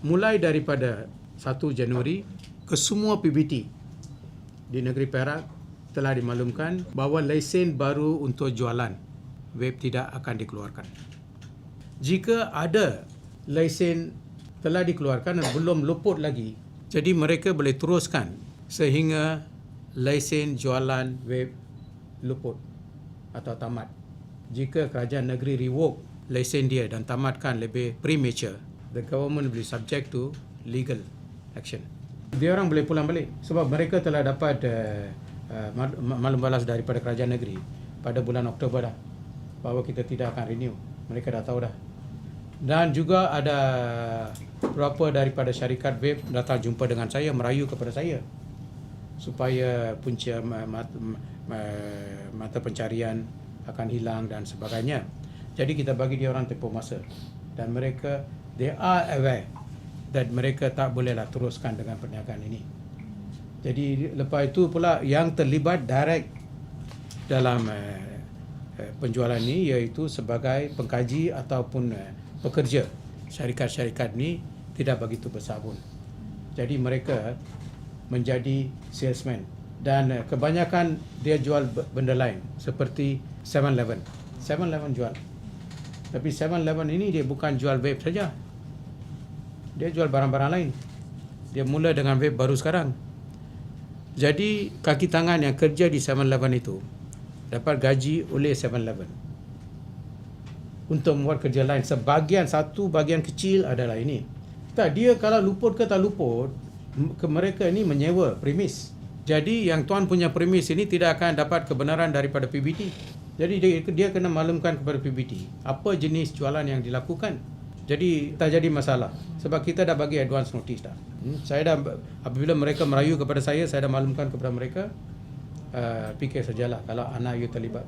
mulai daripada 1 Januari ke semua PBT di negeri Perak telah dimaklumkan bahawa lesen baru untuk jualan vape tidak akan dikeluarkan. Jika ada lesen telah dikeluarkan dan belum luput lagi, jadi mereka boleh teruskan sehingga lesen jualan vape luput atau tamat. Jika kerajaan negeri revoke lesen dia dan tamatkan lebih premature, the government will be subject to legal action. Dia orang boleh pulang balik sebab mereka telah dapat uh, uh, maklum balas daripada kerajaan negeri pada bulan Oktober dah bahawa kita tidak akan renew. Mereka dah tahu dah. Dan juga ada beberapa daripada syarikat vape datang jumpa dengan saya merayu kepada saya supaya punca mata, mata pencarian akan hilang dan sebagainya. Jadi kita bagi dia orang tempoh masa dan mereka they are aware that mereka tak bolehlah teruskan dengan perniagaan ini. Jadi lepas itu pula yang terlibat direct dalam uh, penjualan ini iaitu sebagai pengkaji ataupun uh, pekerja syarikat-syarikat ini tidak begitu besar pun. Jadi mereka menjadi salesman dan uh, kebanyakan dia jual benda lain seperti 7-Eleven. 7-Eleven jual. Tapi 7-Eleven ini dia bukan jual vape saja. Dia jual barang-barang lain. Dia mula dengan vape baru sekarang. Jadi kaki tangan yang kerja di 7-Eleven itu dapat gaji oleh 7-Eleven. Untuk membuat kerja lain. Sebahagian satu bagian kecil adalah ini. Tak, dia kalau luput ke tak luput, ke mereka ini menyewa premis. Jadi yang tuan punya premis ini tidak akan dapat kebenaran daripada PBT. Jadi dia, dia kena maklumkan kepada PBT apa jenis jualan yang dilakukan. Jadi tak jadi masalah sebab kita dah bagi advance notice dah. Hmm, saya dah apabila mereka merayu kepada saya, saya dah maklumkan kepada mereka uh, fikir sajalah kalau anak you terlibat.